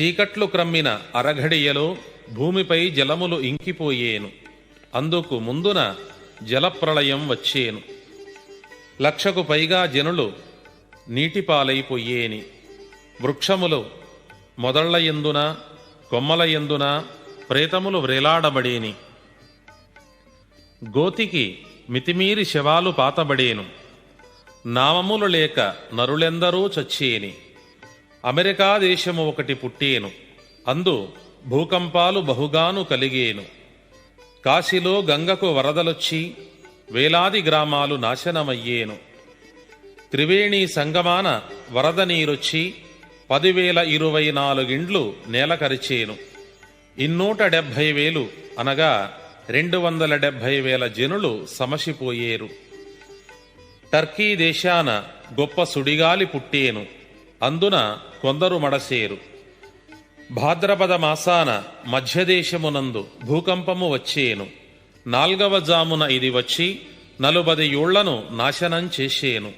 చీకట్లు క్రమ్మిన అరఘడియలో భూమిపై జలములు ఇంకిపోయేను. అందుకు ముందున జలప్రళయం వచ్చేను. లక్షకు పైగా జనులు నీటిపాలైపోయేని. వృక్షములు మొదళ్ళ ఎందున కొమ్మల ఎందున ప్రేతములు వ్రేలాడబడేని. గోతికి మితిమీరి శవాలు పాతబడేను. నామములు లేక నరులెందరూ చచ్చేని. అమెరికా దేశము ఒకటి పుట్టేను. అందు భూకంపాలు బహుగాను కలిగేను. కాశీలో గంగకు వరదలొచ్చి వేలాది గ్రామాలు నాశనమయ్యేను. త్రివేణి సంగమాన వరద నీరొచ్చి పదివేల ఇరవై నాలుగిండ్లు నేలకరిచేను. ఇన్నూట డెబ్భై వేలు అనగా రెండు వందల డెబ్భై వేల జనులు సమసిపోయేరు. టర్కీ దేశాన గొప్ప సుడిగాలి పుట్టేను. అందున కొందరు మడసేరు భాద్రపద మాసాన మధ్యదేశమునందు భూకంపము వచ్చేను. నాల్గవ జామున ఇది వచ్చి నలుబది యోళ్ళను నాశనం చేసేను.